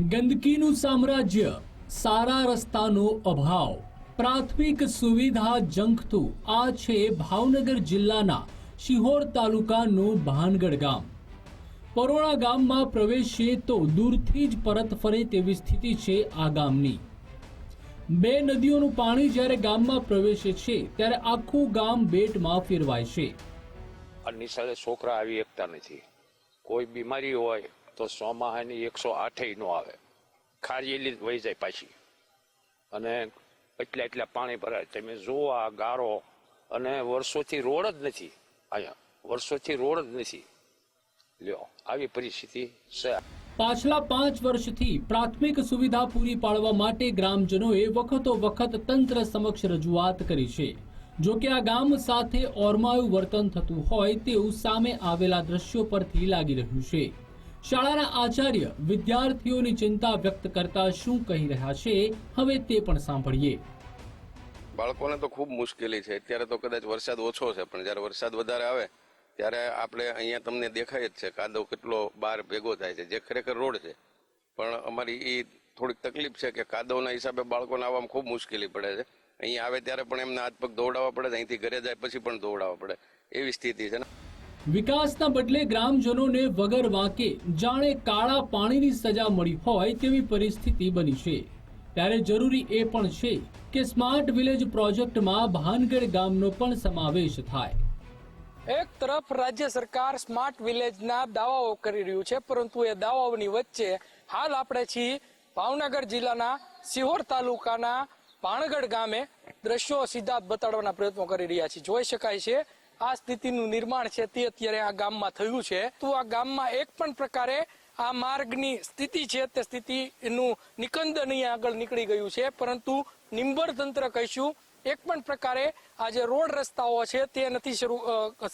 ગંદકીનું સામ્રાજ્ય, સારા રસ્તાનો અભાવ, પ્રાથમિક સુવિધા જંખતું, આ છે ભાવનગર જિલ્લાના શિહોર તાલુકાનું ભાનગઢ ગામ. પરોણા ગામમાં પ્રવેશીએ તો દૂરથી જ પરત ફરે તેવી સ્થિતિ છે આ ગામની. બે નદીઓનું પાણી જ્યારે ગામમાં પ્રવેશે છે, ત્યારે આખું ગામ બેટમાં ફેરવાય છે. નિશાળે છોકરા આવી શકતા નથી. કોઈ બીમારી હોય તો સોમાહાની એકસો આઠેય નો આવે. ખારીએલી જ વહી જાય પાછી. અને એટલા એટલા પાણી ભરાય. તમે જુઓ ગારો. અને વર્ષોથી રોડ જ નથી. અહીંયા. વર્ષોથી રોડ જ નથી. લ્યો, આવી પરિસ્થિતિ છે. પાછલા પાંચ વર્ષથી પ્રાથમિક સુવિધા પૂરી પાડવા માટે ગ્રામજનોએ વખતો વખત તંત્ર સમક્ષ રજૂઆત કરી છે. જો કે આ ગામ સાથે ઓરમાયું વર્તન થતું હોય તેવું સામે આવેલા દ્રશ્યો પરથી લાગી રહ્યું છે. શાળાના આચાર્ય વિદ્યાર્થીઓની ચિંતા વ્યક્ત કરતા શું કહી રહ્યા છે, હવે તે પણ સાંભળીએ. બાળકોને તો ખૂબ મુશ્કેલી છે. અત્યારે તો કદાચ વરસાદ ઓછો છે, પણ જ્યારે વરસાદ વધારે આવે, ત્યારે આપણે અહીંયા તમને દેખાય જ છે કાદવ કેટલો બહાર ભેગો થાય છે, જે ખરેખર રોડ છે. પણ અમારી એ થોડીક તકલીફ છે કે કાદવના હિસાબે બાળકોને આવવામાં ખૂબ મુશ્કેલી પડે છે. અહીંયા આવે ત્યારે પણ એમને હાથ પગ દોડાવવા પડે, અહીંથી ઘરે જાય પછી પણ દોડાવવા પડે. એવી સ્થિતિ છે ને. વિકાસના બદલે ગ્રામજનોને વગર વાંકે, જાણે કાળા પાણીની સજા મળી હોય તેવી પરિસ્થિતિ બની છે. ત્યારે જરૂરી એ પણ છે કે સ્માર્ટ વિલેજ પ્રોજેક્ટમાં ભાનગઢ ગામનો પણ સમાવેશ થાય. એક તરફ રાજ્ય સરકાર સ્માર્ટ વિલેજના દાવાઓ કરી રહ્યું છે, પરંતુ એ દાવાઓની વચ્ચે હાલ આપણે છીએ ભાવનગર જિલ્લાના સિહોર તાલુકાના પાણગઢ ગામે દ્રશ્યો સીધા બતાડવાના પ્રયત્નો કરી રહ્યા છીએ. જોઈ શકાય છે આ સ્થિતિનું નિર્માણ છે તે અત્યારે આ ગામમાં થયું છે. તો આ ગામમાં એક પણ પ્રકારે આ માર્ગની સ્થિતિ છે તે સ્થિતિનું નિકંદન આગળ નીકળી ગયું છે. પરંતુ નિંબર તંત્ર કહીશું, એક પણ પ્રકારે આ જે રોડ રસ્તાઓ છે તે નથી શરૂ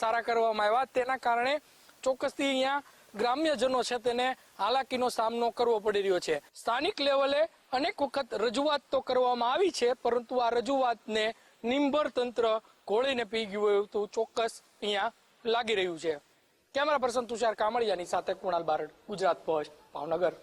સારા કરવામાં આવ્યા. તેના કારણે ચોક્કસથી અહીંયા ગ્રામ્યજનો છે તેને હાલાકીનો સામનો કરવો પડી રહ્યો છે. સ્થાનિક લેવલે અનેક વખત રજૂઆત તો કરવામાં આવી છે, પરંતુ આ રજૂઆતને નિંબર તંત્ર ઘોળીને પી ગયું હોય તો ચોક્કસ અહીંયા લાગી રહ્યું છે. કેમેરા પર્સન તુષાર કામળિયાની સાથે કુણાલ બારડ, ગુજરાત પોસ્ટ, ભાવનગર.